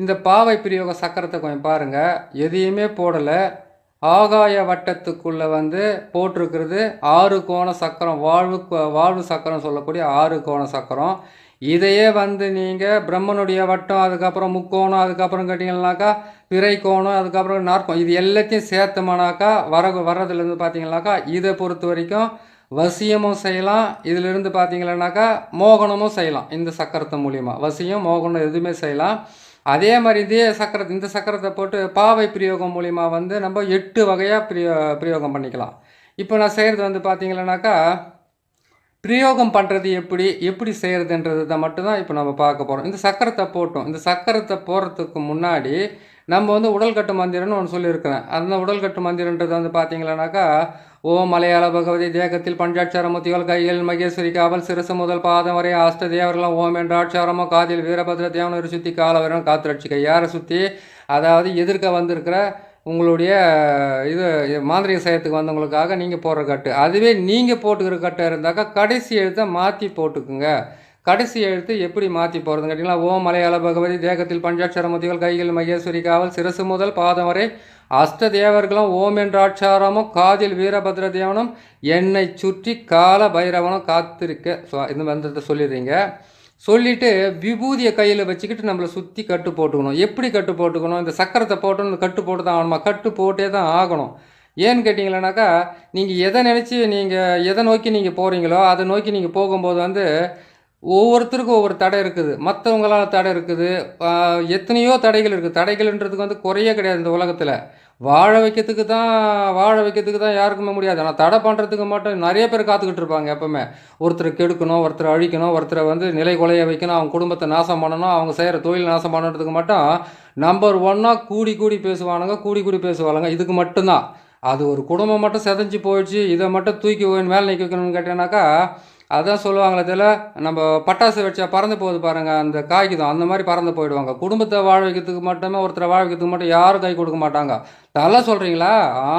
இந்த பாவை பிரயோக சக்கரத்தை கொஞ்சம் பாருங்கள் எதையுமே போடலை. ஆகாய வட்டத்துக்குள்ளே வந்து போட்டிருக்கிறது. ஆறு கோண சக்கரம் வாழ்வு வாழ்வு சக்கரம் சொல்லக்கூடிய ஆறு கோண சக்கரம். இதையே வந்து நீங்கள் பிரம்மனுடைய வட்டம் அதுக்கப்புறம் முக்கோணம் அதுக்கப்புறம் கேட்டிங்கன்னாக்கா பிறை கோணம் அதுக்கப்புறம் நாற்கோணம். இது எல்லாத்தையும் சேர்த்தோம்னாக்கா வர வர்றதுலேருந்து பார்த்தீங்கன்னாக்கா இதை பொறுத்த வரைக்கும் வசியமும் செய்யலாம். இதிலிருந்து பார்த்தீங்கன்னாக்கா மோகனமும் செய்யலாம். இந்த சக்கரத்து மூலியமாக வசியம் மோகனம் எதுவுமே செய்யலாம். அதே மாதிரி இதே சக்கரத்தை இந்த சக்கரத்தை போட்டு பாவை பிரயோகம் மூலிமா வந்து நம்ம எட்டு வகையாக பிரயோ பிரயோகம் பண்ணிக்கலாம். இப்போ நான் செய்கிறது வந்து பார்த்திங்களனாக்கா பிரயோகம் பண்ணுறது எப்படி எப்படி செய்கிறதுன்றது தான் மட்டும்தான் இப்போ நம்ம பார்க்க போகிறோம் இந்த சக்கரத்தை போட்டோம். இந்த சக்கரத்தை போடுறதுக்கு முன்னாடி நம்ம வந்து உடல்கட்டு மந்திரம்னு ஒன்று சொல்லியிருக்கிறேன். அந்த உடல்கட்டு மந்திரன்றது வந்து பார்த்தீங்கன்னாக்கா ஓம் மலையாள பகவதி தேகத்தில் பஞ்சாட்சாரமுத்திகள் கையில் மகேஸ்வரி காவல் சிறசு முதல் பாதம் வரை அஷ்ட தேவர்களும் ஓம் என்ற ஆட்சாரமோ காதில் வீரபத்ர தேவனரை சுற்றி காலவரம் காத்திரட்சி கையாரை யாரை சுற்றி அதாவது எதிர்க்க வந்திருக்கிற உங்களுடைய இது மாந்திரிக செய்யறதுக்கு வந்தவங்களுக்காக நீங்கள் போடுற கட்டு. அதுவே நீங்கள் போட்டுக்கிற கட்டை இருந்தாக்கா கடைசி எழுத்தை மாற்றி போட்டுக்குங்க. கடைசி எழுத்து எப்படி மாற்றி போகிறதுன்னு கேட்டிங்களா ஓம் மலையாள பகவதி தேகத்தில் பஞ்சாட்சரமுத்திகள் கைகள் மகேஸ்வரி காவல் சிரசு முதல் பாதம் வரை அஷ்ட தேவர்களும் ஓம் என்ற ஆட்சாரமும் காதில் வீரபத்ர தேவனும் என்னை சுற்றி கால பைரவனும் காத்திருக்க இந்த மந்திரத்தை சொல்லிடுறீங்க. சொல்லிட்டு விபூதியை கையில் வச்சுக்கிட்டு நம்மளை சுற்றி கட்டு போட்டுக்கணும். எப்படி கட்டு போட்டுக்கணும்? இந்த சக்கரத்தை போட்டோன்னு கட்டு போட்டு தான் ஆகணுமா? கட்டு போட்டே தான் ஆகணும். ஏன்னு கேட்டிங்களேனாக்கா நீங்கள் எதை நினச்சி நீங்கள் எதை நோக்கி நீங்கள் போகிறீங்களோ அதை நோக்கி நீங்கள் போகும்போது வந்து ஒவ்வொருத்தருக்கும் ஒவ்வொரு தடை இருக்குது. மற்றவங்களால தடை இருக்குது. எத்தனையோ தடைகள் இருக்குது. தடைகள்ன்றதுக்கு வந்து குறையே கிடையாது இந்த உலகத்தில். வாழ வைக்கிறதுக்கு தான் வாழ வைக்கிறதுக்கு தான் யாருக்குமே முடியாது. ஆனால் தடை பண்ணுறதுக்கு மட்டும் நிறைய பேர் காத்துக்கிட்டு இருப்பாங்க எப்பவுமே. ஒருத்தரை கெடுக்கணும் ஒருத்தரை அழிக்கணும் ஒருத்தரை வந்து நிலை கொலைய வைக்கணும் அவங்க குடும்பத்தை நாசம் பண்ணணும் அவங்க செய்கிற தொழில் நாசம் பண்ணுறதுக்கு மட்டும் நம்பர் ஒன்னாக கூடி கூடி பேசுவானுங்க கூடி கூடி பேசுவானுங்க இதுக்கு மட்டும்தான். அது ஒரு குடும்பம் மட்டும் செதஞ்சு போயிடுச்சு. இதை மட்டும் தூக்கி மேலே நிற்க வைக்கணும்னு கேட்டேனாக்கா அதான் சொல்லுவாங்களே இதில் நம்ம பட்டாசு வச்சா பறந்து போகுது பாருங்க அந்த காகிதம் அந்த மாதிரி பறந்து போயிடுவாங்க. குடும்பத்தை வாழ வைக்கிறதுக்கு மட்டுமே ஒருத்தரை வாழ வைக்கிறதுக்கு மட்டும் யாரும் கை கொடுக்க மாட்டாங்க. நல்லா சொல்கிறீங்களா ஆ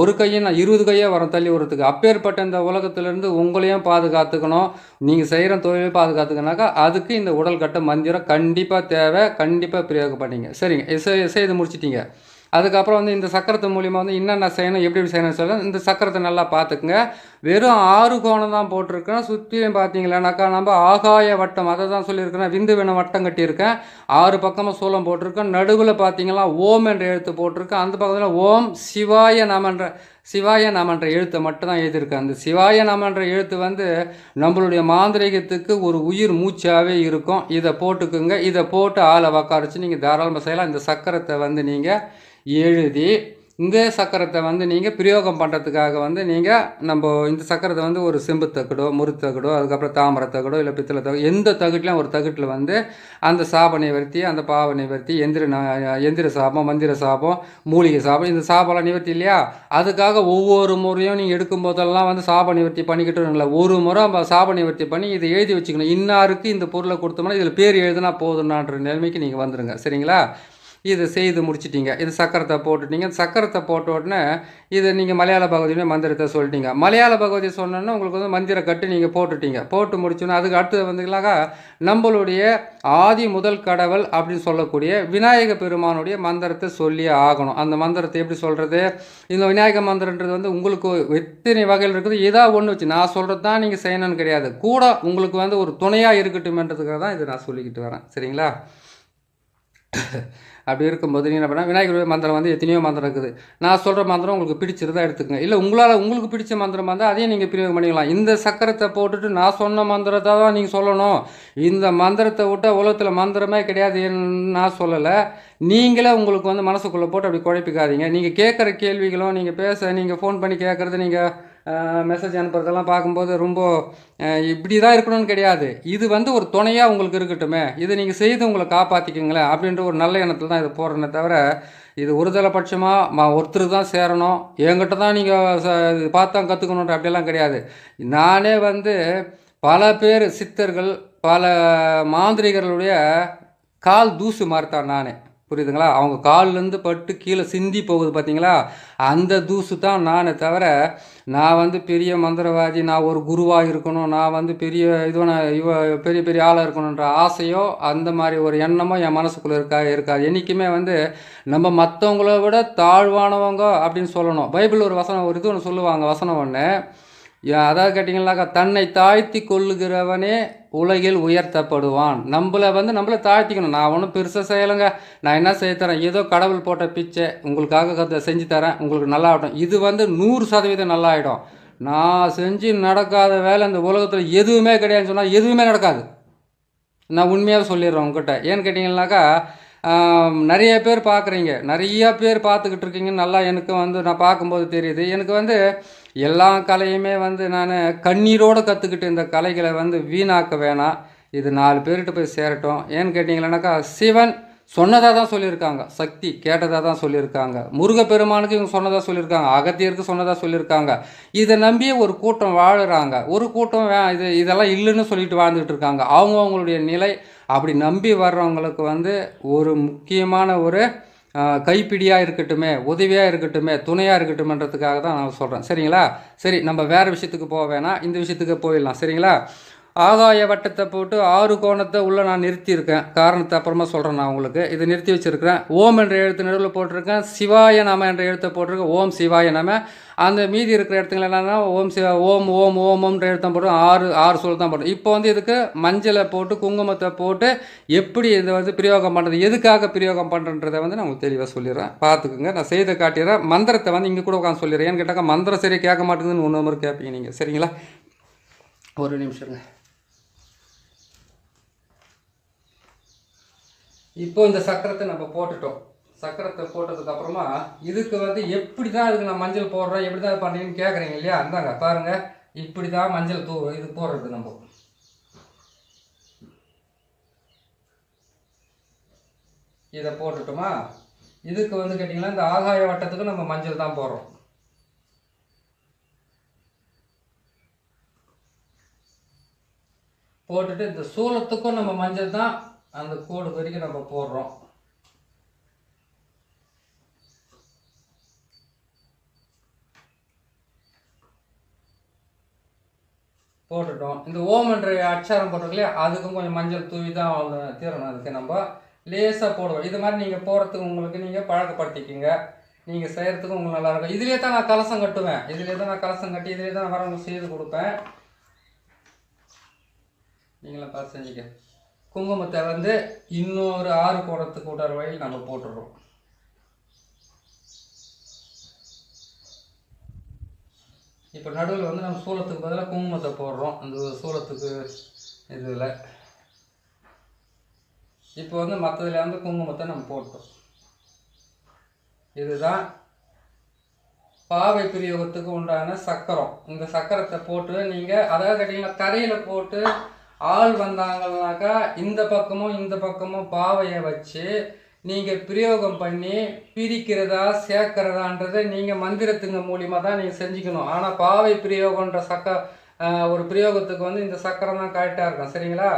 ஒரு கையை நான் இருபது கையே வரும் தள்ளி விடுறதுக்கு. அப்பேற்பட்ட இந்த உலகத்திலேருந்து உங்களையும் பாதுகாத்துக்கணும். நீங்கள் செய்கிற தொழிலையும் பாதுகாத்துக்கனாக்கா அதுக்கு இந்த உடல் கட்ட மந்திரம் கண்டிப்பாக தேவை கண்டிப்பாக பிரயோகம் சரிங்க இசை இசை செய்து முடிச்சிட்டிங்க. அதுக்கப்புறம் வந்து இந்த சக்கரத்து மூலியமாக வந்து என்னென்ன செய்யணும் எப்படி எப்படி செய்யணும்னு சொல்ல இந்த சக்கரத்தை நல்லா பார்த்துக்குங்க. வெறும் ஆறு கோணம் தான் போட்டிருக்கேன் சுற்றியும் பார்த்தீங்களானாக்கா நம்ம ஆகாய வட்டம் அதை தான் சொல்லியிருக்கிறேன். விந்து வேணும் வட்டம் கட்டியிருக்கேன். ஆறு பக்கமாக சூளம் போட்டிருக்கேன். நடுவில் பார்த்தீங்கன்னா ஓம் என்ற எழுத்து போட்டிருக்கேன். அந்த பக்கத்தில் ஓம் சிவாய நமன்ற சிவாய நாமன்ற எழுத்தை மட்டும்தான் எழுதியிருக்கேன். அந்த சிவாய நாமன்ற எழுத்து வந்து நம்மளுடைய மாந்திரிகத்துக்கு ஒரு உயிர் மூச்சாகவே இருக்கும். இதை போட்டுக்குங்க. இதை போட்டு ஆளை உக்காரிச்சு. நீங்கள் தாராளமாக செய்யலாம். இந்த சக்கரத்தை வந்து நீங்கள் எழுதி இந்த சக்கரத்தை வந்து நீங்கள் பிரயோகம் பண்ணுறதுக்காக வந்து நீங்கள் நம்ம இந்த சக்கரத்தை வந்து ஒரு செம்பு தகடோ முறுத்தகடோ அதுக்கப்புறம் தாமரை தகடோ இல்லை பித்தளை தகடு எந்த தகட்டிலையும் ஒரு தகட்டில் வந்து அந்த சாப நிவர்த்தி அந்த பாவ நிவர்த்தி எந்திர எந்திர சாபம் மந்திர சாபம் மூலிகை சாபம் இந்த சாபம்லாம் நிவர்த்தி இல்லையா? அதுக்காக ஒவ்வொரு முறையும் நீங்கள் எடுக்கும் போதெல்லாம் வந்து சாப நிவர்த்தி பண்ணிக்கிட்டு இல்லை ஒரு முறை நம்ம சாப நிவர்த்தி பண்ணி இதை எழுதி வச்சுக்கணும். இன்னாருக்கு இந்த பொருளை கொடுத்தோம்னா இதில் பேர் எழுதுனா போதும்னான்ற நிலைமைக்கு நீங்கள் வந்துடுங்க சரிங்களா? இது செய்து முடிச்சிட்டிங்க. இது சக்கரத்தை போட்டுட்டீங்க. சக்கரத்தை போட்ட உடனே இதை நீங்கள் மலையாள பகவதியுமே மந்திரத்தை சொல்லிட்டீங்க. மலையாள பகவதி சொன்னோன்னா உங்களுக்கு வந்து மந்திர கட்டு நீங்கள் போட்டுட்டீங்க. போட்டு முடிச்சோன்னா அதுக்கு அடுத்தது வந்துங்களாக்கா நம்மளுடைய ஆதி முதல் கடவுள் அப்படின்னு சொல்லக்கூடிய விநாயக பெருமானுடைய மந்திரத்தை சொல்லியே ஆகணும். அந்த மந்திரத்தை எப்படி சொல்கிறது இந்த விநாயக மந்திரன்றது வந்து உங்களுக்கு எத்தனை வகையில் இருக்குது? இதாக ஒன்று வச்சு. நான் சொல்கிறது தான் நீங்கள் செய்யணும்னு கிடையாது. கூட உங்களுக்கு வந்து ஒரு துணையாக இருக்கட்டும்ன்றதுக்காக தான் இதை நான் சொல்லிக்கிட்டு வரேன். சரிங்களா? அப்படி இருக்கும்போது நீ என்ன பண்ணால் விநாயகர் மந்திரம் வந்து எத்தனையோ மந்திரம் இருக்குது. நான் சொல்கிற மந்திரம் உங்களுக்கு பிடிச்சிருந்தா எடுத்துக்கங்க. இல்லை உங்களால் உங்களுக்கு பிடிச்ச மந்திரம் வந்தால் அதையும் நீங்கள் பிரயோகம் பண்ணிக்கலாம். இந்த சக்கரத்தை போட்டுட்டு நான் சொன்ன மந்திரத்தை தான் நீங்கள் சொல்லணும். இந்த மந்திரத்தை விட்டால் உலகத்தில் மந்திரமே கிடையாது நான் சொல்லலை. நீங்களே உங்களுக்கு வந்து மனசுக்குள்ளே போட்டு அப்படி குழப்பிக்காதீங்க. நீங்கள் கேட்குற கேள்விகளும் நீங்கள் பேச நீங்கள் ஃபோன் பண்ணி கேட்குறது நீங்கள் மெசேஜ் அனுப்புறதெல்லாம் பார்க்கும்போது ரொம்ப இப்படி தான் இருக்கணும்னு கிடையாது. இது வந்து ஒரு துணையாக உங்களுக்கு இருக்கட்டுமே. இதை நீங்கள் செய்து உங்களை காப்பாற்றிக்கிங்களேன் அப்படின்ற ஒரு நல்ல எண்ணத்தில் தான் இது போடுறேனே தவிர இது ஒருதலை பட்சமாக மா ஒருத்தர் தான் சேரணும். என்கிட்ட தான் நீங்கள் பார்த்தா கற்றுக்கணுன்ற அப்படியெல்லாம் கிடையாது. நானே வந்து பல பேர் சித்தர்கள் பல மாந்திரிகர்களுடைய கால் தூசு மாறுத்தான் நானே. புரியுதுங்களா? அவங்க கால்லேருந்து பட்டு கீழே சிந்தி போகுது பார்த்தீங்களா அந்த தூசு தான் நானே தவிர நான் வந்து பெரிய மந்திரவாதி நான் ஒரு குருவாக இருக்கணும் நான் வந்து பெரிய இதுவான இவ பெரிய பெரிய ஆளாக இருக்கணுன்ற ஆசையோ அந்த மாதிரி ஒரு எண்ணமோ என் மனசுக்குள்ளே இருக்கா இருக்காது. என்றைக்குமே வந்து நம்ம மற்றவங்கள விட தாழ்வானவங்க அப்படின்னு சொல்லணும். பைபிள் ஒரு வசனம் ஒரு இது ஒன்று சொல்லுவாங்க வசனம் ஒன்று அதாவது கேட்டிங்கன்னாக்கா தன்னை தாழ்த்தி கொள்ளுகிறவனே உலகில் உயர்த்தப்படுவான். நம்மளை வந்து நம்மளை தாழ்த்திக்கணும். நான் ஒன்றும் பெருசாக செய்யலைங்க. நான் என்ன செய்ய தரேன்? ஏதோ கடவுள் போட்ட பிச்சை. உங்களுக்காக கத்த செஞ்சு தரேன். உங்களுக்கு நல்லா ஆகட்டும் இது வந்து நூறு சதவீதம் நல்லா ஆகிடும் நான் செஞ்சு நடக்காத வேலை இந்த உலகத்தில் எதுவுமே கிடையாதுன்னு சொன்னால் எதுவுமே நடக்காது. நான் உண்மையாக சொல்லிடுறேன் உங்ககிட்ட. ஏன்னு கேட்டிங்கன்னாக்கா நிறைய பேர் பார்க்குறீங்க. நிறைய பேர் பார்த்துக்கிட்டு இருக்கீங்க. நல்லா எனக்கு வந்து நான் பார்க்கும்போது தெரியுது. எனக்கு வந்து எல்லா கலையுமே வந்து நான் கண்ணீரோடு கற்றுக்கிட்டு இந்த கலைகளை வந்து வீணாக்க வேணாம். இது நாலு பேர்கிட்ட போய் சேரட்டும். ஏன்னு கேட்டிங்கன்னாக்கா சிவன் சொன்னதாக தான் சொல்லியிருக்காங்க. சக்தி கேட்டதாக தான் சொல்லியிருக்காங்க. முருகப்பெருமானுக்கு இவங்க சொன்னதாக சொல்லியிருக்காங்க. அகத்தியருக்கு சொன்னதாக சொல்லியிருக்காங்க. இதை நம்பியே ஒரு கூட்டம் வாழுறாங்க. ஒரு கூட்டம் வே இது இதெல்லாம் இல்லைன்னு சொல்லிட்டு வாழ்ந்துட்டு இருக்காங்க. அவங்கவுங்களுடைய நிலை அப்படி நம்பி வர்றவங்களுக்கு வந்து ஒரு முக்கியமான ஒரு கைப்பிடியாக இருக்கட்டுமே உதவியாக இருக்கட்டுமே துணையாக இருக்கட்டும்ன்றதுக்காக தான் நான் சொல்கிறேன் சரிங்களா? சரி நம்ம வேறு விஷயத்துக்கு போக வேணாம் இந்த விஷயத்துக்கு போயிடலாம். சரிங்களா? ஆகாய வட்டத்தை போட்டு ஆறு கோணத்தை உள்ளே நான் நிறுத்தியிருக்கேன். காரணத்தை அப்புறமா சொல்கிறேன் நான் உங்களுக்கு. இதை நிறுத்தி வச்சுருக்கிறேன். ஓம் என்ற எழுத்து நடுவில் போட்டிருக்கேன். சிவாய நம என்ற எழுத்தை போட்டிருக்கேன். ஓம் சிவாய நம. அந்த மீதி இருக்கிற இடத்துல என்னன்னா ஓம் சிவா ஓம் ஓம் ஓம் ஓம்ன்ற எழுத்தம் போட்டு ஆறு ஆறு சொல் தான் போடும் இப்போ வந்து இதுக்கு மஞ்சளை போட்டு குங்குமத்தை போட்டு எப்படி இதை வந்து பிரயோகம் பண்ணுறது எதுக்காக பிரயோகம் பண்ணுறன்றதை வந்து நான் உங்களுக்கு தெளிவாக சொல்லிடுறேன். பார்த்துக்குங்க. நான் செய்த காட்டிடுறேன். மந்திரத்தை வந்து இங்கே கூட உட்காந்து சொல்லிடுறேன். ஏன்னு கேட்டாக்கா மந்திரம் சரியாக கேட்க மாட்டேங்குதுன்னு ஒன்று மாதிரி கேட்பீங்க நீங்கள் சரிங்களா? ஒரு நிமிஷங்க. இப்போ இந்த சக்கரத்தை நம்ம போட்டுட்டோம். சக்கரத்தை போட்டதுக்கப்புறமா இதுக்கு வந்து எப்படி தான் இதுக்கு நான் மஞ்சள் போடுறேன் எப்படி தான் பண்ணுறீங்கன்னு கேட்குறீங்க இல்லையா? அந்தாங்க பாருங்கள் இப்படி தான் மஞ்சள் தூ இது போடுறது நம்ம. இதை போட்டுட்டோமா? இதுக்கு வந்து கேட்டிங்கன்னா இந்த ஆகாய வட்டத்துக்கு நம்ம மஞ்சள் தான் போடுறோம். போட்டுட்டு இந்த சூலத்துக்கும் நம்ம மஞ்சள் தான் அந்த கோடு வரைக்கும் நம்ம போடுறோம். போட்டுட்டோம். இந்த ஓமன்ற என்ற அச்சாரம் போட்டிருக்கலையா அதுக்கும் கொஞ்சம் மஞ்சள் தூவி தான் தீரணும் அதுக்கு நம்ம. லேசாக போடுவோம். இது மாதிரி நீங்கள் போகிறதுக்கு உங்களுக்கு நீங்கள் பழக்கப்படுத்திக்கிங்க. நீங்கள் செய்கிறதுக்கும் உங்களுக்கு நல்லாயிருக்கும் இதுலேயே தான் நான் கலசம் கட்டுவேன். இதுலேயே தான் நான் கலசம் கட்டி இதுலேயே தான் நான் வரவங்க செய்து கொடுப்பேன். நீங்களும் பார்த்து செஞ்சுக்க குங்குமத்தை வந்து இன்னொரு ஆறு கோணத்துக்கு விடாத வழியில் நம்ம போட்டுடுறோம். இப்போ நடுவில் வந்து நம்ம சூளத்துக்கு பதிலாக குங்குமத்தை போடுறோம். அந்த சூளத்துக்கு இதில். இப்போ வந்து மற்றதுல வந்து குங்குமத்தை நம்ம போட்டோம். இதுதான் பாவை பிரயோகத்துக்கு உண்டான சக்கரம். இந்த சக்கரத்தை போட்டு நீங்கள் அதாவது கேட்டிங்கன்னா தரையில் போட்டு ஆள் வந்தாங்கன்னாக்கா இந்த பக்கமும் இந்த பக்கமும் பாவையை வச்சு நீங்கள் பிரயோகம் பண்ணி பிரிக்கிறதா சேர்க்கிறதான்றதை நீங்கள் மந்திரத்துங்க மூலியமாக தான் நீங்கள் செஞ்சுக்கணும். ஆனால் பாவை பிரயோகன்ற சக்க ஒரு பிரயோகத்துக்கு வந்து இந்த சக்கரம் தான் கரெக்டாக இருக்கும். சரிங்களா?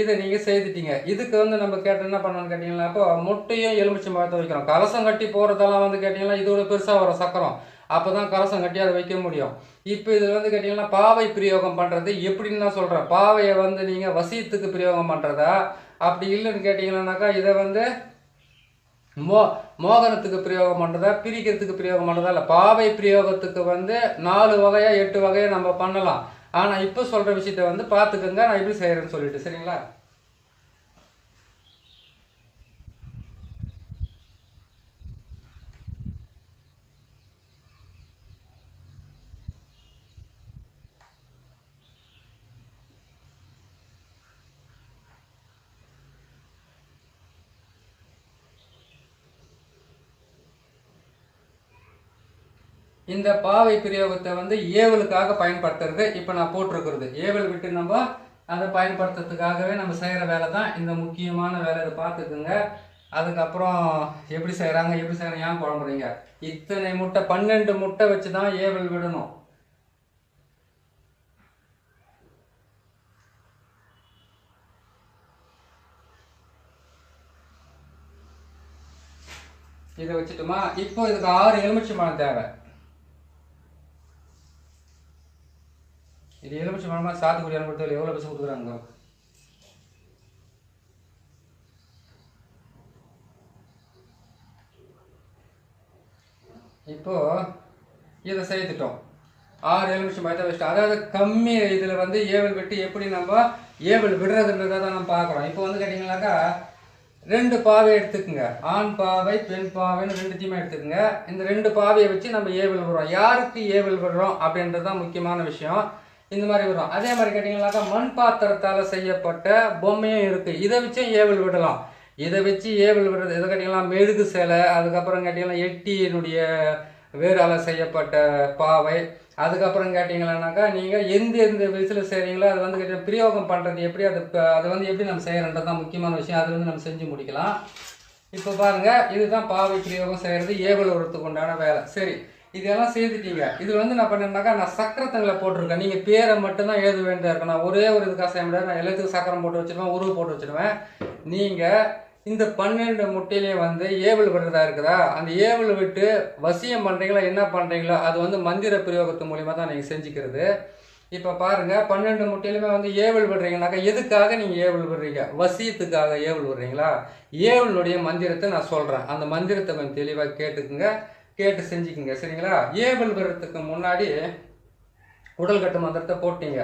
இதை நீங்கள் செய்துட்டீங்க. இதுக்கு வந்து நம்ம கேட்டு என்ன பண்ணணும்னு கேட்டிங்கன்னா இப்போ முட்டையும் எலுமிச்சம் பழத்தை வைக்கணும். கலசம் கட்டி போகிறதெல்லாம் வந்து கேட்டிங்கன்னா இதோட பெருசாக வரும் சக்கரம். அப்போ தான் கலசம் கட்டி அதை வைக்க முடியும். இப்போ இதில் வந்து கேட்டிங்கன்னா பாவை பிரயோகம் பண்ணுறது எப்படின்னு நான் சொல்கிறேன் பாவையை வந்து நீங்கள் வசியத்துக்கு பிரயோகம் பண்ணுறதா அப்படி இல்லைன்னு கேட்டிங்கன்னாக்கா இதை வந்து மோ மோகனத்துக்கு பிரயோகம் பண்ணுறதா பிரிக்கிறதுக்கு பிரயோகம் பண்ணுறதா இல்லை பாவை பிரயோகத்துக்கு வந்து நாலு வகையாக எட்டு வகையாக நம்ம பண்ணலாம். ஆனால் இப்போ சொல்கிற விஷயத்த வந்து பார்த்துக்கோங்க. நான் இப்படி செய்கிறேன்னு சொல்லிட்டு சரிங்களா? இந்த பாவை பிரயோகத்தை வந்து ஏவலுக்காக பயன்படுத்துறது. இப்போ நான் போட்டிருக்கிறது. ஏவல் விட்டு நம்ம அதை பயன்படுத்துறதுக்காகவே நம்ம செய்கிற வேலை தான். இந்த முக்கியமான வேலை இதை பார்த்துக்குங்க. அதுக்கப்புறம் எப்படி செய்கிறாங்க எப்படி செய்கிறாங்க ஏன் குழம்புறீங்க இத்தனை முட்டை பன்னெண்டு முட்டை வச்சு தான் ஏவல் விடணும். இதை வச்சுட்டுமா? இப்போ இதுக்கு ஆறு எலுமிச்சை பழம் தேவை. இது எலுமிச்சை பழமா சாத்துக்குடி அனுப்பிட்டு எவ்வளோ பைசா கொடுக்குறாங்க? இப்போ இதை செய்துட்டோம் ஆறு எலுமிச்சம் பழத்தை வச்சுட்டு அதாவது கம்மி இதில் வந்து ஏவல் விட்டு எப்படி நம்ம ஏவல் விடுறதுன்றதை தான் நம்ம பார்க்குறோம் இப்போ வந்து கேட்டிங்கனாக்கா ரெண்டு பாவை எடுத்துக்கோங்க. ஆண் பாவை பெண் பாவைன்னு ரெண்டுத்தையுமே எடுத்துக்கோங்க. இந்த ரெண்டு பாவையை வச்சு நம்ம ஏவல் விடுறோம். யாருக்கு ஏவல் விடுறோம் அப்படின்றது தான் முக்கியமான விஷயம். இந்த மாதிரி வரும். அதே மாதிரி கேட்டிங்கனாக்கா மண் பாத்திரத்தால் செய்யப்பட்ட பொம்மையும் இருக்குது இதை வச்சும் ஏவல் விடலாம் இதை வச்சு ஏவல் விடுறது எதை கேட்டிங்கன்னா மெழுகு சேலை அதுக்கப்புறம் கேட்டிங்கன்னா எட்டியினுடைய வேரால் செய்யப்பட்ட பாவை. அதுக்கப்புறம் கேட்டிங்களானாக்கா நீங்கள் எந்த எந்த விசில் செய்கிறீங்களோ அது வந்து கேட்டீங்கன்னா பிரயோகம் பண்ணுறது எப்படி அது அது அதை வந்து எப்படி நம்ம செய்கிறன்றது தான் முக்கியமான விஷயம். அது வந்து நம்ம செஞ்சு முடிக்கலாம். இப்போ பாருங்கள் இதுதான் பாவை பிரயோகம் செய்கிறது ஏவல் உரத்துக்கு உண்டான வேலை. சரி. இதெல்லாம் செய்துட்டீங்க. இது வந்து நான் பண்ணேன்னாக்கா நான் சக்கரத்தங்களை போட்டிருக்கேன். நீங்கள் பேரை மட்டும்தான் எழுத வேண்டியதாக இருக்கும். நான் ஒரே ஒரு இதுக்காக செய்ய முடியாது. நான் எல்லாத்துக்கும் சக்கரம் போட்டு வச்சுருவேன் உருவு போட்டு வச்சுருவேன். நீங்கள் இந்த பன்னெண்டு முட்டையிலையும் வந்து ஏவல் விடுறதா இருக்குதா? அந்த ஏவல் விட்டு வசியம் பண்ணுறீங்களா என்ன பண்ணுறீங்களோ அது வந்து மந்திர பிரயோகத்து மூலிமா தான் நீங்கள் செஞ்சுக்கிறது. இப்போ பாருங்கள் பன்னெண்டு முட்டையிலுமே வந்து ஏவல் விடுறீங்கனாக்கா எதுக்காக நீங்கள் ஏவல் விடுறீங்க? வசியத்துக்காக ஏவல் விடுறீங்களா? ஏவலுடைய மந்திரத்தை நான் சொல்கிறேன் அந்த மந்திரத்தை கொஞ்சம் தெளிவாக கேட்டுக்குங்க. கேட்டு செஞ்சுக்கிங்க சரிங்களா? ஏவல் வர்றதுக்கு முன்னாடி உடல் கட்டு மந்திரத்தை போட்டீங்க.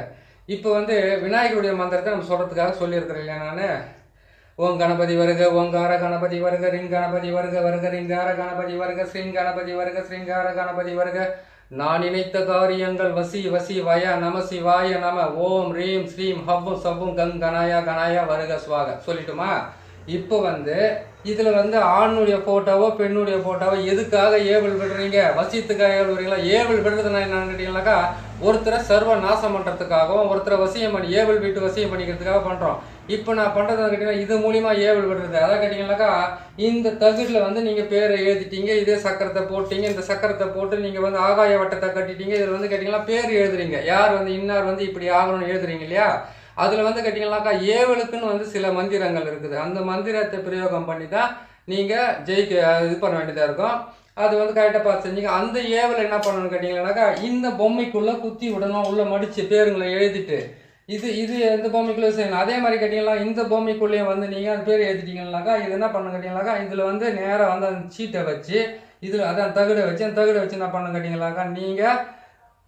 இப்போ வந்து விநாயகருடைய மந்திரத்தை நம்ம சொல்கிறதுக்காக சொல்லியிருக்கிறேன் இல்லையா நான்? ஓம் கணபதி வருக ஓங்கார கணபதி வருக ரிங் கணபதி வருக வருக ரிங்கார கணபதி வருக ஸ்ரீங் கணபதி வருக ஸ்ரீங்கார கணபதி வருக. நான் நினைத்த காரியங்கள் வசி வசி வய நம சிவாய நம. ஓம் ரீம் ஸ்ரீம் ஹவ்வும் சவ்வும் கங் கணாயா கணாயா வருக சுவாக. சொல்லிட்டுமா? இப்போ வந்து இதில் வந்து ஆணுடைய ஃபோட்டோவோ பெண்ணுடைய ஃபோட்டோவோ எதுக்காக ஏவல் விடுறீங்க வசியத்துக்காக ஏவல் விடுறீங்களா ஏவல் விடுறதுனா என்னன்னு கேட்டீங்கன்னாக்கா ஒருத்தரை சர்வ நாசம் பண்ணுறதுக்காகவும் ஒருத்தரை வசியம் பண்ணி ஏவல் விட்டு வசியம் பண்ணிக்கிறதுக்காக பண்ணுறோம் இப்போ நான் பண்ணுறது கேட்டிங்கன்னா இது மூலிமா ஏவல் விடுறது அதான் கேட்டிங்கனாக்கா இந்த தகுதியில் வந்து நீங்கள் பேரை எழுதிட்டீங்க இதே சக்கரத்தை போட்டீங்க இந்த சக்கரத்தை போட்டு நீங்கள் வந்து ஆகாய வட்டத்தை கட்டிட்டீங்க இதில் வந்து கேட்டிங்கன்னா பேர் எழுதுறீங்க. யார் வந்து இன்னார் வந்து இப்படி ஆகணும்னு எழுதுறீங்க இல்லையா? அதில் வந்து கேட்டிங்கனாக்கா ஏவலுக்குன்னு வந்து சில மந்திரங்கள் இருக்குது. அந்த மந்திரத்தை பிரயோகம் பண்ணி தான் நீங்கள் ஜெயிக்க இது பண்ண வேண்டியதாக இருக்கும். அது வந்து கரெக்டாக பார்த்து செஞ்சீங்க. அந்த ஏவலை என்ன பண்ணணும்னு கேட்டிங்கன்னாக்கா இந்த பொம்மைக்குள்ளே குத்தி விடணும் உள்ளே மடித்து பேருங்களை எழுதிட்டு. இது இது இந்த பொம்மைக்குள்ளே செய்யணும்? அதே மாதிரி கேட்டிங்கன்னா இந்த பொம்மைக்குள்ளேயும் வந்து நீங்கள் அந்த பேர் எழுதிட்டீங்கன்னாக்கா இது என்ன பண்ணணும் கேட்டிங்கனாக்கா இதில் வந்து நேராக வந்து அந்த சீட்டை வச்சு இதில் அதான் தகுடை வச்சு அந்த தகுடை வச்சு என்ன பண்ணணும் கேட்டிங்கனாக்கா நீங்கள்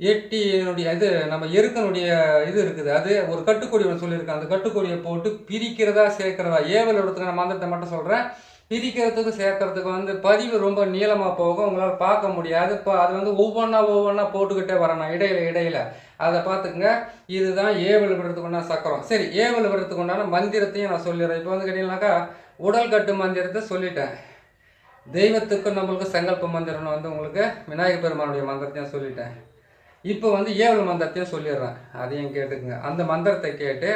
எட்டியினுடைய இது நம்ம எருக்கனுடைய இது இருக்குது. அது ஒரு கட்டுக்கொடி ஒன்று சொல்லியிருக்கேன் அந்த கட்டுக்கொடியை போட்டு பிரிக்கிறதா சேர்க்கிறதா? ஏவல் இடத்துல நான் மந்திரத்தை மட்டும் சொல்கிறேன் பிரிக்கிறதுக்கு சேர்க்கறதுக்கு வந்து பதிவு ரொம்ப நீளமாக போகும். உங்களால் பார்க்க முடியாது. இப்போ அது வந்து ஒவ்வொன்றா ஒவ்வொன்றா போட்டுக்கிட்டே வரணும். இடையில இடையில. அதை பார்த்துக்குங்க. இதுதான் ஏவல் விடுறதுக்கு உண்டான சக்கரம். சரி ஏவல் விடுறதுக்கு உண்டான மந்திரத்தையும் நான் சொல்லிடுறேன். இப்போ வந்து கேட்டிங்கனாக்கா உடல் கட்டு மந்திரத்தை சொல்லிட்டேன். தெய்வத்துக்கு நம்மளுக்கு சங்கல்ப மந்திரம்னு வந்து உங்களுக்கு விநாயகர் பெருமானுடைய மந்திரத்தையும் சொல்லிட்டேன். இப்போ வந்து ஏவல் மந்திரத்தையும் சொல்லிடுறேன். அதையும் கேட்டுக்குங்க. அந்த மந்திரத்தை கேட்டு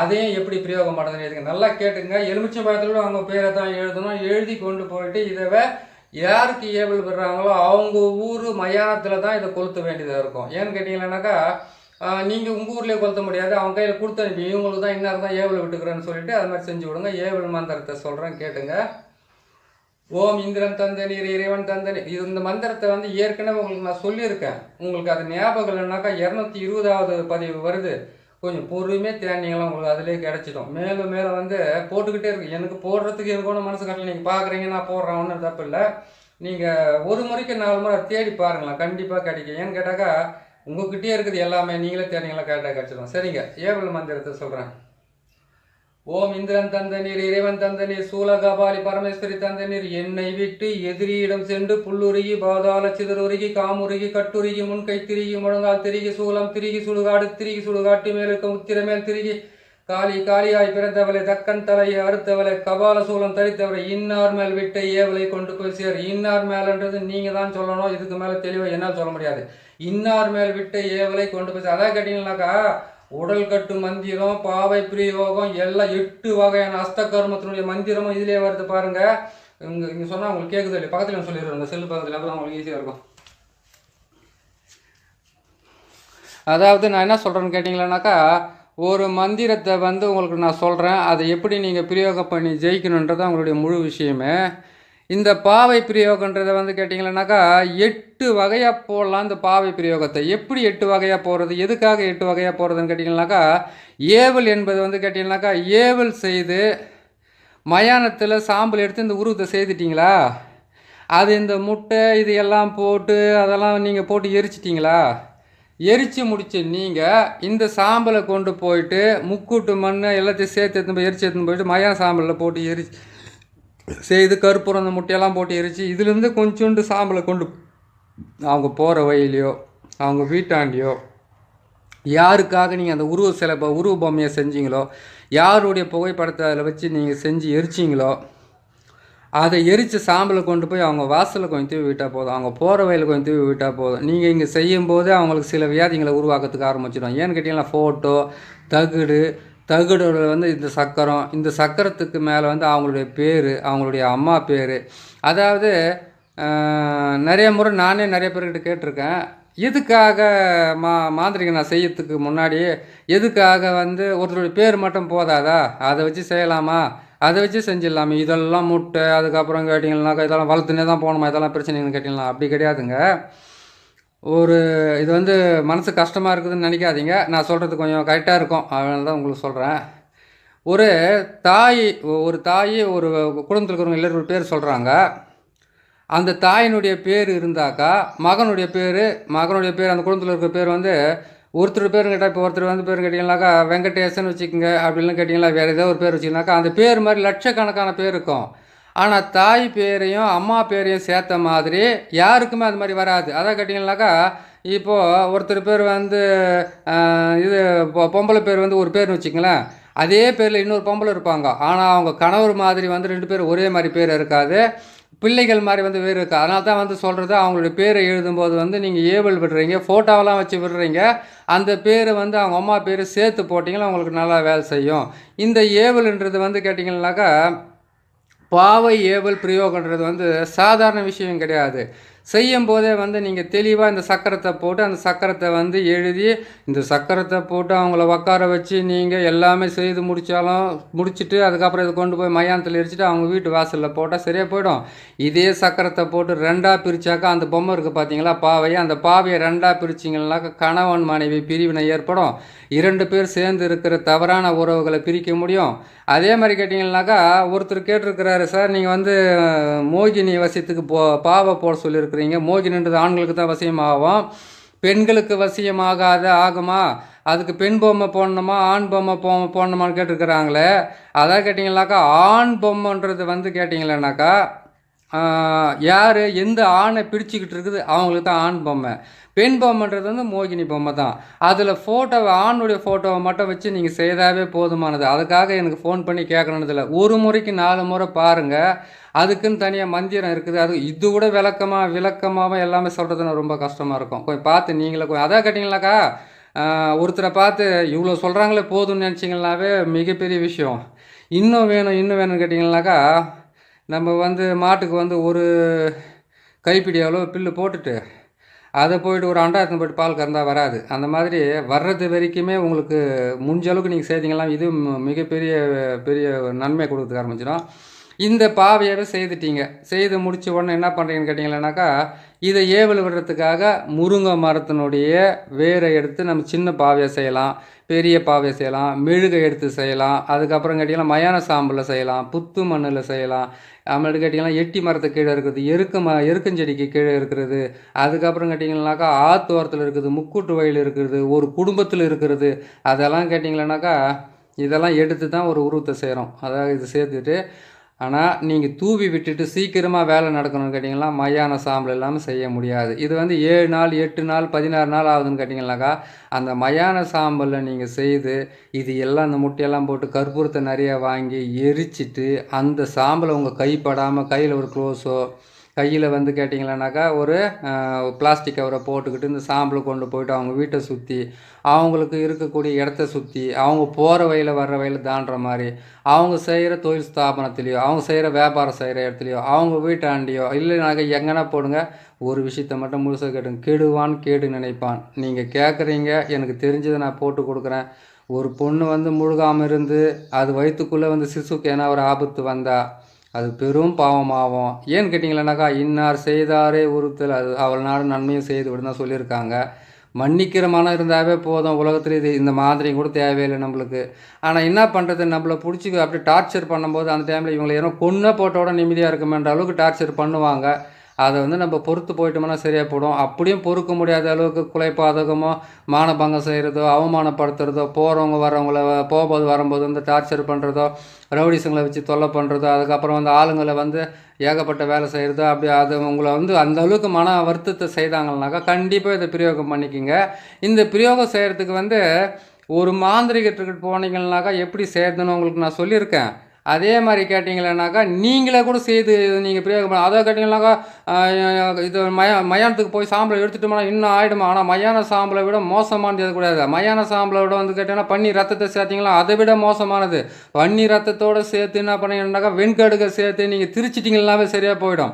அதையும் எப்படி பிரயோகம் பண்ணுறதுன்னு எழுதுங்க நல்லா கேட்டுங்க எலுமிச்சை பழத்தில் அவங்க பேரை தான் எழுதணும். எழுதி கொண்டு போயிட்டு இதை யாருக்கு ஏவல் விடுறாங்களோ அவங்க ஊர் மயானத்தில் தான் இதை கொளுத்த வேண்டியதாக இருக்கும். ஏன்னு கேட்டிங்கன்னாக்கா நீங்கள் உங்கள் ஊர்லேயே கொளுத்த முடியாது. அவங்க கையில் கொடுத்து அனுப்பி இவங்களுக்கு தான் இன்னார் தான் ஏவல் விட்டுக்கிறேன்னு சொல்லிட்டு அது மாதிரி செஞ்சு விடுங்க ஏவல் மந்திரத்தை சொல்கிறேன் கேட்டுங்க. ஓம் இந்திரன் தந்த நீர் இறைவன் தந்த நீர். இது இந்த மந்திரத்தை வந்து ஏற்கனவே உங்களுக்கு நான் சொல்லியிருக்கேன். உங்களுக்கு அது ஞாபகம் இல்லைனாக்கா இரநூத்தி இருபதாவது பதிவு வருது. கொஞ்சம் பொறுமையாக தேனிங்கெல்லாம் உங்களுக்கு அதிலே கிடச்சிடும். மேலும் மேலும் வந்து போட்டுக்கிட்டே இருக்கு. எனக்கு போடுறதுக்கு எனக்கு ஒன்றும் மனசு கட்டல. நீங்கள் பார்க்குறீங்க நான் போடுறேன் ஒன்றும் தப்பு இல்லை. நீங்கள் ஒரு முறைக்கு நாலு முறை தேடி பாருங்களேன். கண்டிப்பாக கிடைக்கும். ஏன்னு கேட்டாக்கா உங்ககிட்டயே இருக்குது எல்லாமே. நீங்களே தேடிங்களா கரெக்டாக கிடச்சிடும். சரிங்க. ஏவல் மந்திரத்தை சொல்கிறேன் ஓம் இந்திரன் தந்த நீர் இறைவன் தந்த நீர் சூலகபாலி பரமேஸ்வரி தந்த நீர் என்னை விட்டு எதிரியிடம் சென்று புல்லுருகி பாதாள சிதறுருகி காமுருகி கட்டுருகி முன்கை திரிகி முழங்கால் திரிகி சூலம் திரிகி சுடுகாடு திரிகி சுடுகாட்டு மேலுக்கு உத்திரமேல் திரிகி காளி காளியாய் பிறந்தவளை தக்கன் தலையை அறுத்தவளை கபால சூலம் தரித்தவளை இன்னார் மேல் விட்ட ஏவலை கொண்டு போய் சேர். இன்னார் மேலன்றது நீங்கள் தான் சொல்லணும் இதுக்கு மேலே தெளிவாக என்னால் சொல்ல முடியாது. இன்னார் மேல் விட்ட ஏவலை கொண்டு போய் அதான் கேட்டீங்கன்னாக்கா உடல் கட்டு மந்திரம் பாவை பிரயோகம் எல்லாம் எட்டு வகையான அஸ்த கர்மத்தினுடைய மந்திரமும் இதிலே வருது பாருங்க. இங்க இங்க சொன்னா உங்களுக்கு கேட்குது இல்லையா? பக்கத்துல சொல்லிடுறாங்க. செல்லு பக்கத்துல அப்பதான் உங்களுக்கு ஈஸியா இருக்கும். அதாவது நான் என்ன சொல்கிறேன்னு கேட்டிங்களானாக்கா ஒரு மந்திரத்தை வந்து உங்களுக்கு நான் சொல்கிறேன் அதை எப்படி நீங்கள் பிரயோகம் பண்ணி ஜெயிக்கணுன்றது உங்களுடைய முழு விஷயமே. இந்த பாவை பிரயோகன்றதை வந்து கேட்டிங்களேனாக்கா எட்டு வகையாக போடலாம் இந்த பாவை பிரயோகத்தை. எப்படி எட்டு வகையாக போகிறது எதுக்காக எட்டு வகையாக போகிறதுன்னு கேட்டிங்கனாக்கா ஏவல் என்பது வந்து கேட்டிங்கனாக்கா ஏவல் செய்து மயானத்தில் சாம்பல் எடுத்து இந்த உருவத்தை செய்துட்டிங்களா? அது இந்த முட்டை இது எல்லாம் போட்டு அதெல்லாம் நீங்கள் போட்டு எரிச்சிட்டிங்களா? எரித்து முடிச்ச நீங்கள் இந்த சாம்பலை கொண்டு போயிட்டு முக்கூட்டு மண் எல்லாத்தையும் சேர்த்து எடுத்துன்னு போய் எரிச்சு எடுத்துன்னு போயிட்டு மயான சாம்பலில் போட்டு எரிச்சு செய்து கருப்பூரம் அந்த முட்டையெல்லாம் போட்டு எரிச்சு இதுலேருந்து கொஞ்சோண்டு சாம்பலை கொண்டு அவங்க போகிற வழியிலையோ அவங்க வீட்டாண்டியோ யாருக்காக நீங்கள் அந்த உருவ சிலை உருவ பொம்மையை செஞ்சீங்களோ யாருடைய புகைப்படத்தை அதில் வச்சு நீங்கள் செஞ்சு எரிச்சிங்களோ அதை எரித்து சாம்பலை கொண்டு போய் அவங்க வாசலில் கொஞ்சம் தூவி விட்டால் போதும் அவங்க போகிற வயலில் கொஞ்சம் தூவி விட்டால் போதும். நீங்கள் இங்கே செய்யும்போதே அவங்களுக்கு சில வியாதிகளை உருவாக்கிறதுக்கு ஆரம்பிச்சிடும். ஏன்னு கேட்டிங்கன்னா ஃபோட்டோ தகுடு தகுடோட வந்து இந்த சக்கரம் இந்த சக்கரத்துக்கு மேலே வந்து அவங்களுடைய பேர் அவங்களுடைய அம்மா பேர். அதாவது நிறைய முறை நானே நிறைய பேர்கிட்ட கேட்டிருக்கேன். எதுக்காக மா மாந்திரிகை நான் செய்யறதுக்கு முன்னாடி எதுக்காக வந்து ஒருத்தருடைய பேர் மட்டும் போதாதா? அதை வச்சு செய்யலாமா? அதை வச்சு செஞ்சிடலாமே. இதெல்லாம் முட்டை அதுக்கப்புறம் கேட்டிங்கன்னாக்கா இதெல்லாம் வளர்த்துனே தான் போகணுமா? இதெல்லாம் பிரச்சனைன்னு கேட்டிங்களா? அப்படி கிடையாதுங்க. ஒரு இது வந்து மனசு கஷ்டமாக இருக்குதுன்னு நினைக்காதீங்க. நான் சொல்கிறது கொஞ்சம் கரெக்டாக இருக்கும். அதனால தான் உங்களுக்கு சொல்கிறேன் ஒரு தாய் ஒரு தாய் ஒரு குடும்பத்தில் இருக்கிறவங்க எல்லாரும் ஒரு பேர் சொல்கிறாங்க அந்த தாயினுடைய பேர் இருந்தாக்கா மகனுடைய பேர் மகனுடைய பேர் அந்த குடும்பத்தில் இருக்கிற பேர் வந்து ஒருத்தர் பேர் கேட்டால் இப்போ ஒருத்தர் வந்து பேர் கேட்டிங்கனாக்கா வெங்கடேசன் வச்சுக்கோங்க அப்படின்னு கேட்டிங்களா வேறு ஏதோ ஒரு பேர் வச்சிங்கனாக்கா அந்த பேர் மாதிரி லட்சக்கணக்கான பேர் இருக்கும். ஆனால் தாய் பேரையும் அம்மா பேரையும் சேர்த்த மாதிரி யாருக்குமே அது மாதிரி வராது. அதான் கேட்டிங்கனாக்கா இப்போது ஒருத்தர் பேர் வந்து இது பொம்பளை பேர் வந்து ஒரு பேர்னு வச்சுங்களேன் அதே பேரில் இன்னொரு பொம்பளை இருப்பாங்க. ஆனால் அவங்க கணவர் மாதிரி வந்து ரெண்டு பேர் ஒரே மாதிரி பேர் இருக்காது. பிள்ளைகள் மாதிரி வந்து வேறு இருக்குது. அதனால தான் வந்து சொல்கிறது அவங்களுடைய பேரை எழுதும்போது வந்து நீங்கள் ஏவல் விடுறீங்க ஃபோட்டோவெல்லாம் வச்சு விடுறீங்க. அந்த பேரை வந்து அவங்க அம்மா பேர் சேர்த்து போட்டிங்கன்னா அவங்களுக்கு நல்லா வேலை செய்யும். இந்த ஏவல்ன்றது வந்து கேட்டிங்கன்னாக்கா பாவை ஏவல் பிரயோகன்றது வந்து சாதாரண விஷயம் கிடையாது. செய்யும் போதே வந்து நீங்கள் தெளிவாக இந்த சக்கரத்தை போட்டு அந்த சக்கரத்தை வந்து எழுதி இந்த சக்கரத்தை போட்டு அவங்கள உட்கார வச்சு நீங்கள் எல்லாமே செய்து முடித்தாலும் முடிச்சுட்டு அதுக்கப்புறம் இதை கொண்டு போய் மயானத்தில் எரிச்சிட்டு அவங்க வீட்டு வாசலில் போட்டால் சரியாக போயிடும். இதே சக்கரத்தை போட்டு ரெண்டாக பிரித்தாக்கா அந்த பொம்மை இருக்குது பார்த்தீங்களா பாவையை? அந்த பாவையை ரெண்டாக பிரிச்சிங்கனாக்கா கணவன் மனைவி பிரிவினை ஏற்படும். இரண்டு பேர் சேர்ந்து இருக்கிற தவறான உறவுகளை பிரிக்க முடியும். அதே மாதிரி கேட்டிங்கன்னாக்கா ஒருத்தர் கேட்டிருக்கிறாரு சார் நீங்கள் வந்து மோகினி வசியத்துக்கு போ பாவை போட சொல்லியிருக்கிறீங்க மோகினின்றது ஆண்களுக்கு தான் வசியமாகும். பெண்களுக்கு வசியமாகாத ஆகுமா? அதுக்கு பெண் பொம்மை போடணுமா? ஆண் பொம்மை போ போடணுமான்னு கேட்டிருக்கிறாங்களே. அதான் கேட்டிங்கனாக்கா ஆண் பொம்மைன்றது வந்து கேட்டிங்களேனாக்கா யார்? எந்த ஆணை பிடிச்சிக்கிட்டு இருக்குது? அவங்களுக்கு தான் ஆண் பொம்மை. பெண் பொம்மைன்றது வந்து மோகினி பொம்மை தான். அதில் ஃபோட்டோவை ஆணுடைய ஃபோட்டோவை மட்டும் வச்சு நீங்கள் செய்தாவே போதுமானது. அதுக்காக எனக்கு ஃபோன் பண்ணி கேட்கணுன்றதில்ல ஒரு முறைக்கு நாலு முறை பாருங்கள் அதுக்குன்னு தனியாக மந்திரம் இருக்குது. அது இது கூட விளக்கமாக விளக்கமாக எல்லாமே சொல்கிறதுனா ரொம்ப கஷ்டமாக இருக்கும். கொஞ்சம் பார்த்து நீங்களே கொஞ்சம் அதான் கேட்டிங்களாக்கா? ஒருத்தரை பார்த்து இவ்வளோ சொல்கிறாங்களே போதும்னு நினச்சிங்கனாவே மிகப்பெரிய விஷயம். இன்னும் வேணும் இன்னும் வேணும்னு கேட்டிங்கனாக்கா நம்ம வந்து மாட்டுக்கு வந்து ஒரு கைப்பிடி அளவு பில்லு போட்டுட்டு அதை போயிட்டு ஒரு அண்டாயிரத்து போயிட்டு பால் கறந்தால் வராது. அந்த மாதிரி வர்றது வரைக்குமே உங்களுக்கு முடிஞ்ச அளவுக்கு நீங்கள் செய்தீங்களா இது மிகப்பெரிய பெரிய நன்மை கொடுக்கறதுக்கு ஆரம்பிச்சிடும். இந்த பாவையவே செய்துட்டீங்க. செய்து முடிச்ச உடனே என்ன பண்ணுறீங்கன்னு கேட்டிங்களேனாக்கா இதை ஏவல் விடுறதுக்காக முருங்கை மரத்தினுடைய வேரை எடுத்து நம்ம சின்ன பாவையை செய்யலாம் பெரிய பாவையை செய்யலாம் மெழுகை எடுத்து செய்யலாம் அதுக்கப்புறம் கேட்டிங்கன்னா மயான சாம்பலில் செய்யலாம் புத்து மண்ணில் செய்யலாம் அப்புறமேட்டு கேட்டிங்கன்னா எட்டி மரத்து கீழே இருக்குது எருக்க ம எருக்கஞ்செடிக்கு கீழே இருக்கிறது அதுக்கப்புறம் கேட்டிங்கன்னாக்கா ஆத்தோரத்தில் இருக்குது முக்கூட்டு வயல் இருக்கிறது ஒரு குடும்பத்தில் இருக்கிறது அதெல்லாம் கேட்டிங்களானாக்கா இதெல்லாம் எடுத்து தான் ஒரு உருவத்தை செய்கிறோம் அதாவது இது சேர்த்துட்டு ஆனால் நீங்கள் தூவி விட்டுட்டு சீக்கிரமாக வேலை நடக்கணும்னு கேட்டிங்கன்னா மயான சாம்பல் இல்லாமல் செய்ய முடியாது. இது வந்து ஏழு நாள் எட்டு நாள் பதினாறு நாள் ஆகுதுன்னு கேட்டிங்கனாக்கா அந்த மயான சாம்பலில் நீங்கள் செய்து இது எல்லாம் அந்த முட்டையெல்லாம் போட்டு கற்பூரத்தை நிறையா வாங்கி எரிச்சிட்டு அந்த சாம்பலை உங்கள் கைப்படாமல் கையில் ஒரு க்ளோஸோ கையில் வந்து கேட்டிங்களானாக்கா ஒரு பிளாஸ்டிக் கவரை போட்டுக்கிட்டு இந்த சாம்பலை கொண்டு போயிட்டு அவங்க வீட்டை சுற்றி அவங்களுக்கு இருக்கக்கூடிய இடத்த சுற்றி அவங்க போகிற வழியில் வர்ற வழியில் தாண்டுற மாதிரி அவங்க செய்கிற தொழில் ஸ்தாபனத்துலேயோ அவங்க செய்கிற வியாபாரம் செய்கிற இடத்துலையோ அவங்க வீட்டாண்டியோ இல்லைனாக்கா எங்கன்னா போடுங்க ஒரு விஷயத்த மட்டும் முழுசாக கேட்டுங்க. கெடுவான் கேடு நினைப்பான். நீங்கள் கேட்குறீங்க எனக்கு தெரிஞ்சதை நான் போட்டு கொடுக்குறேன். ஒரு பொண்ணு வந்து முழுகாமல் இருந்து அது வயிற்றுக்குள்ளே வந்து சிசுக்கு ஏன்னா ஒரு ஆபத்து வந்தால் அது பெரும் பாவமாகும். ஏன்னு கேட்டிங்களேனாக்கா இன்னார் செய்தாரே உறுத்தல். அது அவள் நாடு நன்மையும் செய்து விடுன்னு தான் சொல்லியிருக்காங்க. மன்னிக்கிற மனம் இருந்தாவே போதும். உலகத்தில் இது இந்த மாதிரி கூட தேவையில்லை நம்மளுக்கு. ஆனால் என்ன பண்ணுறது நம்மளை பிடிச்சி அப்படியே டார்ச்சர் பண்ணும்போது அந்த டைமில் இவங்களை ஏன்னா கொன்ன போட்டோட நிம்மதியாக இருக்குமென்ற அளவுக்கு டார்ச்சர் பண்ணுவாங்க. அதை வந்து நம்ம பொறுத்து போயிட்டோம்னா சரியாக போடும் அப்படியும் பொறுக்க முடியாத அளவுக்கு குலைப்பாதகமோ மானபங்கம் செய்கிறதோ அவமானப்படுத்துறதோ போகிறவங்க வரவங்கள போகும்போது வரும்போது வந்து டார்ச்சர் பண்ணுறதோ ரவுடிஸுங்களை வச்சு தொல்லை பண்ணுறதோ அதுக்கப்புறம் வந்து ஆளுங்களை வந்து ஏகப்பட்ட வேலை செய்கிறதோ அப்படி அது உங்களை வந்து அந்த அளவுக்கு மன வருத்தத்தை செய்தாங்கன்னாக்கா கண்டிப்பாக இதை பிரயோகம் பண்ணிக்கிங்க. இந்த பிரயோகம் செய்கிறதுக்கு வந்து ஒரு மாந்திரிகத்துக்கு போனீங்கன்னாக்கா எப்படி சேர்த்துன்னு உங்களுக்கு நான் சொல்லியிருக்கேன். அதே மாதிரி கேட்டிங்களேனாக்கா நீங்களே கூட செய்து நீங்கள் பிரயோகம் பண்ண அதை கேட்டிங்கனாக்கா இது மய மயானத்துக்கு போய் சாம்பலை எடுத்துட்டோம்னா இன்னும் ஆகிடுமா ஆனால் மயான சாம்பலை விட மோசமானது எது கூடாது மயான சாம்பலை விட வந்து கேட்டிங்கன்னா பன்னி ரத்தத்தை சேர்த்திங்களா? அதை விட மோசமானது. பன்னி ரத்தத்தோடு சேர்த்து என்ன பண்ணீங்கன்னாக்கா வெண்கடுகை சேர்த்து நீங்கள் திரிச்சிட்டிங்கனாவே சரியாக போயிடும்.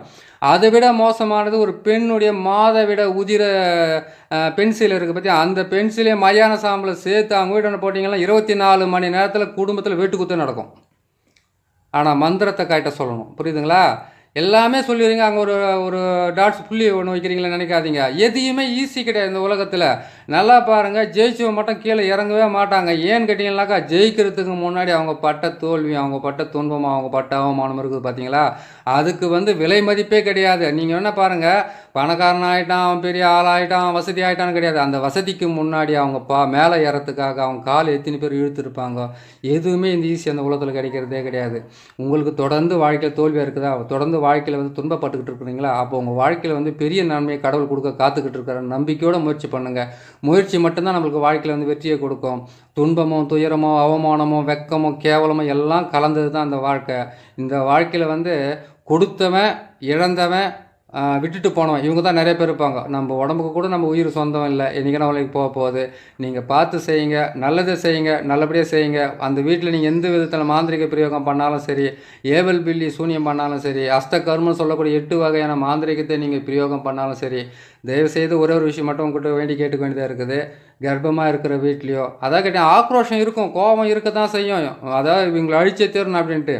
அதை விட மோசமானது ஒரு பெண்ணுடைய மாதவிட உதிர பென்சில் இருக்குது பற்றி அந்த பென்சிலே மயான சாம்பலை சேர்த்து அவங்க வீட்டு போட்டிங்கன்னா இருபத்தி நாலு மணி நேரத்தில் குடும்பத்தில் வீட்டுக்குத்து நடக்கும். ஆனால் மந்திரத்தை காட்ட சொல்லணும். புரியுதுங்களா? எல்லாமே சொல்லிடுறீங்க. அங்கே ஒரு ஒரு டாட்ஸ் புள்ளி ஒன்று வைக்கிறீங்களே நினைக்காதீங்க. எதையுமே ஈஸி கிடையாது இந்த உலகத்தில். நல்லா பாருங்கள் ஜெயிச்சவ மட்டும் கீழே இறங்கவே மாட்டாங்க. ஏன்னு கேட்டிங்கனாக்கா ஜெயிக்கிறதுக்கு முன்னாடி அவங்க பட்ட தோல்வி அவங்க பட்ட துன்பம் அவங்க பட்ட அவமானம் இருக்குது பார்த்தீங்களா அதுக்கு வந்து விலை மதிப்பே கிடையாது. நீங்கள் என்ன பாருங்கள் பணக்காரன் ஆகிட்டான் அவன் பெரிய ஆளாகிட்டான் வசதி ஆகிட்டான்னு கிடையாது. அந்த வசதிக்கு முன்னாடி அவங்க பா மேலே ஏறத்துக்காக அவங்க கால் எத்தனை பேர் இழுத்துருப்பாங்க? எதுவுமே இந்த ஈஸி அந்த உலகத்தில் கிடைக்கிறதே கிடையாது. உங்களுக்கு தொடர்ந்து வாழ்க்கையில் தோல்வியாக இருக்குதா? தொடர்ந்து வாழ்க்கையில் வந்து துன்பப்பட்டுக்கிட்டு இருக்கிறீங்களா? அப்போ உங்கள் வாழ்க்கையில் வந்து பெரிய நன்மையை கடவுள் கொடுக்க காத்துக்கிட்டு இருக்கிற நம்பிக்கையோட முயற்சி பண்ணுங்கள் முயற்சி மட்டும்தான் நம்மளுக்கு வாழ்க்கையில் வந்து வெற்றியை கொடுக்கும். துன்பமோ துயரமோ அவமானமோ வெக்கமோ கேவலமோ எல்லாம் கலந்தது தான் அந்த வாழ்க்கை. இந்த வாழ்க்கையில் வந்து கொடுத்தவன் இழந்தவன் விட்டுட்டு போனோம். இவங்க தான் நிறைய பேர் இருப்பாங்க. நம்ம உடம்புக்கு கூட நம்ம உயிர் சொந்தம் இல்லை. என்றைக்கு நாளைக்கு போக போகுது. நீங்கள் பார்த்து செய்யுங்க. நல்லதை செய்யுங்க. நல்லபடியாக செய்யுங்க. அந்த வீட்டில் நீங்கள் எந்த விதத்தில் மாந்திரிக பிரயோகம் பண்ணாலும் சரி ஏவல் பில்லி சூனியம் பண்ணாலும் சரி அஷ்டகர்மம் சொல்லக்கூடிய எட்டு வகையான மாந்திரிகத்தை நீங்கள் பிரயோகம் பண்ணாலும் சரி தயவுசெய்து ஒரே ஒரு விஷயம் மட்டும் உங்கள்கிட்ட வேண்டி கேட்டுக்க வேண்டியதாக இருக்குது. கர்ப்பமாக இருக்கிற வீட்லேயோ அதான் கேட்டேன் ஆக்ரோஷம் இருக்கும் கோபம் இருக்க தான் செய்யும். அதாவது இவங்களை அழிச்சே தீரணும் அப்படின்ட்டு.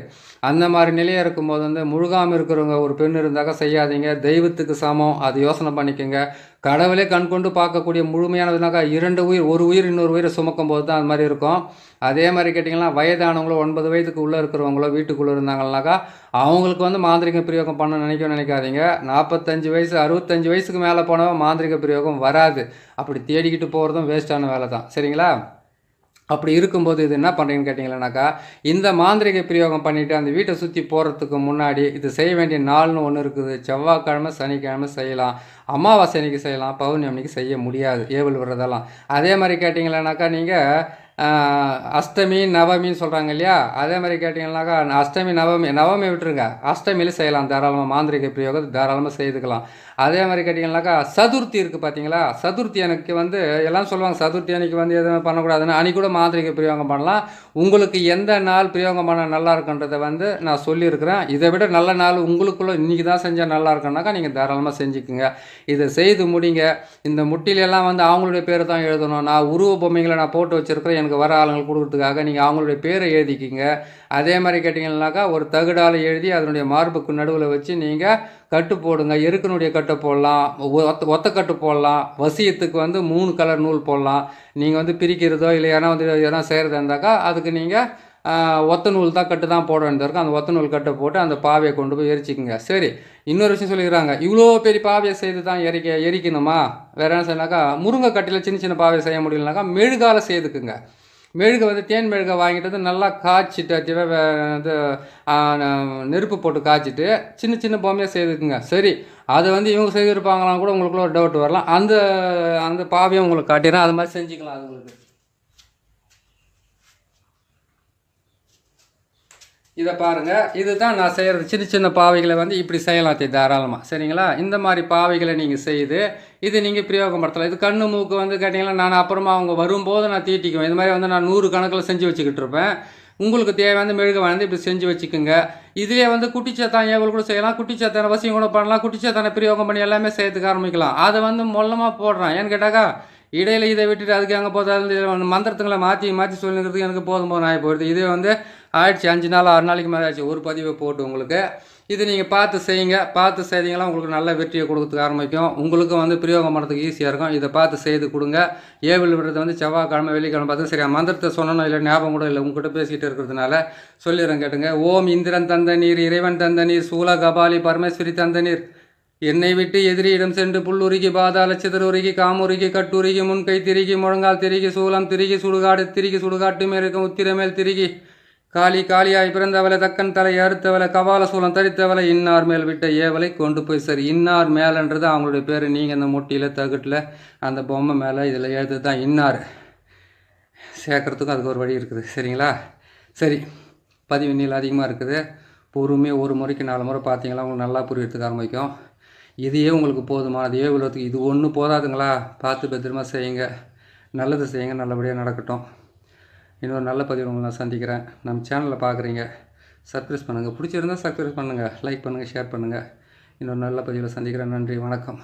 அந்த மாதிரி நிலையாக இருக்கும்போது வந்து முழுகாமல் இருக்கிறவங்க ஒரு பெண் இருந்தாக்கா செய்யாதீங்க தெய்வத்துக்கு சமம் அது யோசனை பண்ணிக்கோங்க. கடவுளே கண் கொண்டு பார்க்கக்கூடிய முழுமையானதுனாக்கா இரண்டு உயிர் ஒரு உயிர் இன்னொரு உயிரை சுமக்கும் போது தான் அது மாதிரி இருக்கும். அதே மாதிரி கேட்டிங்கன்னா வயதானவங்களோ ஒன்பது வயதுக்கு உள்ளே இருக்கிறவங்களோ வீட்டுக்குள்ளே இருந்தாங்கன்னாக்கா அவங்களுக்கு வந்து மாந்திரிக பிரயோகம் பண்ண நினைக்க நினைக்காதீங்க. நாற்பத்தஞ்சு வயசு அறுபத்தஞ்சு வயசுக்கு மேலே போனவன் மாந்திரிக பிரயோகம் வராது. அப்படி தேடிக்கிட்டு போகிறதும் வேஸ்ட்டான வேலை தான் சரிங்களா? அப்படி இருக்கும்போது இது என்ன பண்ணுறீங்கன்னு கேட்டிங்களேனாக்கா இந்த மாந்திரிக பிரயோகம் பண்ணிவிட்டு அந்த வீட்டை சுற்றி போகிறதுக்கு முன்னாடி இது செய்ய வேண்டிய நாள்னு ஒன்று இருக்குது. செவ்வாய்க்கிழமை சனிக்கிழமை செய்யலாம். அமாவாசை அன்னைக்கு செய்யலாம். பௌர்ணமி அன்னைக்கு செய்ய முடியாது. ஏவல் விடுறதெல்லாம் அதே மாதிரி கேட்டிங்களேனாக்கா நீங்கள் அஷ்டமி நவமின்னு சொல்கிறாங்க இல்லையா? அதே மாதிரி கேட்டிங்கன்னாக்கா அஷ்டமி நவமி நவமி விட்டுருங்க. அஷ்டமியில் செய்யலாம். தாராளமாக மாந்திரிக பிரயோகம் தாராளமாக செய்துக்கலாம். அதே மாதிரி கேட்டிங்கன்னாக்கா சதுர்த்தி இருக்குது பார்த்தீங்களா சதுர்த்தி எனக்கு வந்து எல்லாம் சொல்லுவாங்க சதுர்த்தி அன்னைக்கு வந்து எதுவும் பண்ணக்கூடாதுன்னு. அன்றைக்கி கூட மாந்திரிக பிரயோகம் பண்ணலாம். உங்களுக்கு எந்த நாள் பிரயோகம் பண்ண நல்லா இருக்குன்றதை வந்து நான் சொல்லியிருக்கிறேன். இதை விட நல்ல நாள் உங்களுக்குள்ளே இன்றைக்கி தான் செஞ்சால் நல்லா இருக்குன்னாக்கா நீங்கள் தாராளமாக செஞ்சுக்குங்க. இதை செய்து முடிங்க. இந்த முட்டிலெல்லாம் வந்து அவங்களுடைய பேரை தான் எழுதணும். நான் உருவ பொம்மைங்களை நான் போட்டு வச்சுருக்கிறேன். எனக்கு வர ஆளுங்களுக்கு கொடுக்குறதுக்காக நீங்கள் அவங்களுடைய பேரை எழுதிக்கிங்க. அதே மாதிரி கேட்டிங்கன்னாக்கா ஒரு தகுடால் எழுதி அதனுடைய மார்புக்கு நடுவில் வச்சு நீங்கள் கட்டு போடுங்க. எருக்கனுடைய கட்டை போடலாம் ஒத்த ஒத்த கட்டு போடலாம் வசியத்துக்கு வந்து மூணு கலர் நூல் போடலாம். நீங்கள் வந்து பிரிக்கிறதோ இல்லை ஏன்னா வந்து எதனா செய்கிறதா இருந்தாக்கா அதுக்கு நீங்கள் ஒத்த நூல் தான் கட்டு தான் போட வேண்டியது இருக்கும். அந்த ஒத்த நூல் கட்டை போட்டு அந்த பாவையை கொண்டு போய் எரிச்சிக்கோங்க. சரி இன்னொரு விஷயம் சொல்லிக்கிறாங்க. இவ்வளோ பெரிய பாவையை செய்து தான் எரிக்க எரிக்கணுமா? வேற என்ன செய்யணாக்கா முருங்கை கட்டியில் சின்ன சின்ன பாவையை செய்ய முடியலனாக்கா மெழுகால செய்துக்குங்க. மெழுகை வந்து தேன் மெழுகை வாங்கிட்டு வந்து நல்லா காய்ச்சிட்டு இது நெருப்பு போட்டு காய்ச்சிட்டு சின்ன சின்ன பொம்மையாக செய்துக்குங்க. சரி அது வந்து இவங்க செய்திருப்பாங்களாம் கூட உங்களுக்குள்ள ஒரு டவுட் வரலாம். அந்த அந்த பாவையும் உங்களுக்கு காட்டிடுறேன். அது மாதிரி செஞ்சுக்கலாம் அது உங்களுக்கு. இதை பாருங்க. இதுதான் நான் செய்கிறது சின்ன சின்ன பாவைகளை வந்து இப்படி செய்யலாம் தி- தாராளமாக சரிங்களா? இந்த மாதிரி பாவைகளை நீங்கள் செய்து இது நீங்கள் பிரயோகப்படுத்தலாம் இது கண்ணு மூக்கு வந்து கேட்டிங்கன்னா நான் அப்புறமா அவங்க வரும்போது நான் தீட்டிக்குவேன். இது மாதிரி வந்து நான் நூறு கணக்கில் செஞ்சு வச்சுக்கிட்டு இருப்பேன். உங்களுக்கு தேவையான மெழுக வந்து இப்படி செஞ்சு வச்சுக்கோங்க. இதுலேயே வந்து குட்டிச்சாத்தான் ஏவல் கூட செய்யலாம். குட்டிச்சாத்தான வசியம் கூட பண்ணலாம். குட்டிச்சாத்தான பிரயோகம் பண்ணி எல்லாமே செய்யறதுக்கு ஆரம்பிக்கலாம். அதை வந்து மொல்லமாக போடுறான். ஏன்னு கேட்டாக்கா இடையில இதை விட்டுட்டு அதுக்கு அங்கே போதாது மந்திரத்துங்களை மாற்றி மாற்றி சொல்லிக்கிறதுக்கு எனக்கு போதும் போதும் ஆகி போயிடுது. இதே வந்து ஆயிடுச்சு அஞ்சு நாள் ஆறு நாளைக்கு மேலே ஆச்சு ஒரு பதிவை போட்டு உங்களுக்கு. இது நீங்கள் பார்த்து செய்யுங்க. பார்த்து செய்தீங்கன்னா உங்களுக்கு நல்ல வெற்றியை கொடுக்கறதுக்கு ஆரம்பிக்கும். உங்களுக்கும் வந்து பிரயோகம் பண்ணுறதுக்கு ஈஸியாக இருக்கும். இதை பார்த்து செய்து கொடுங்க. ஏவில் விடுறது வந்து செவ்வாய்க்கிழமை வெள்ளிக்கிழமை பார்த்து சரி மந்திரத்தை சொன்னணும் இல்லை ஞாபகம் கூட இல்லை. உங்ககிட்ட பேசிகிட்டு இருக்கிறதுனால சொல்லிடுறேன் கேட்டுங்க. ஓம் இந்திரன் தந்த நீர் இறைவன் தந்த நீர் சூல கபாலி பரமேஸ்வரி தந்த நீர். என்னை விட்டு எதிரியிடம் சென்று புல்லுருகி பாதாள சிதறுருகி காமுருகி கட்டுருகி முன்கை திருகி முழங்கால் திருகி சூலம் திருகி சுடுகாடு திருகி சுடுகாட்டு இருக்கும் உத்திரமேல் திருகி. காளி காளியாய் பிறந்தவளை தக்கன் தலை அறுத்தவளை கபால சூளம் தரித்தவளை இன்னார் மேல் விட்ட ஏவலை கொண்டு போய் சரி இன்னார் மேலன்றது அவங்களுடைய பேர். நீங்கள் இந்த முட்டியில் தகுட்டில் அந்த பொம்மை மேலே இதில் எழுது தான் இன்னார். சேர்க்கறதுக்கும் அதுக்கு ஒரு வழி இருக்குது. சரிங்களா? சரி பதிவு நீள் அதிகமாக இருக்குது. பொறுமையாக ஒரு முறைக்கு நாலு முறை பார்த்தீங்களா? உங்களுக்கு நல்லா புரியறதுக்கு ஆரம்பிக்கும். இதையே உங்களுக்கு போதுமானது ஏவுலத்துக்கு இது ஒன்றும் போதாதுங்களா? பார்த்து பத்திரமா செய்யுங்க. நல்லது செய்யுங்க. நல்லபடியாக நடக்கட்டும். இன்னொரு நல்ல பதிவு உங்களை நான் சந்திக்கிறேன். நம்ம சேனலில் பார்க்குறீங்க. சப்ஸ்கிரைப் பண்ணுங்கள் பிடிச்சிருந்தா சப்ஸ்கிரைப் பண்ணுங்கள் லைக் பண்ணுங்கள் ஷேர் பண்ணுங்கள் இன்னொரு நல்ல பதிவில் சந்திக்கிறேன். நன்றி வணக்கம்.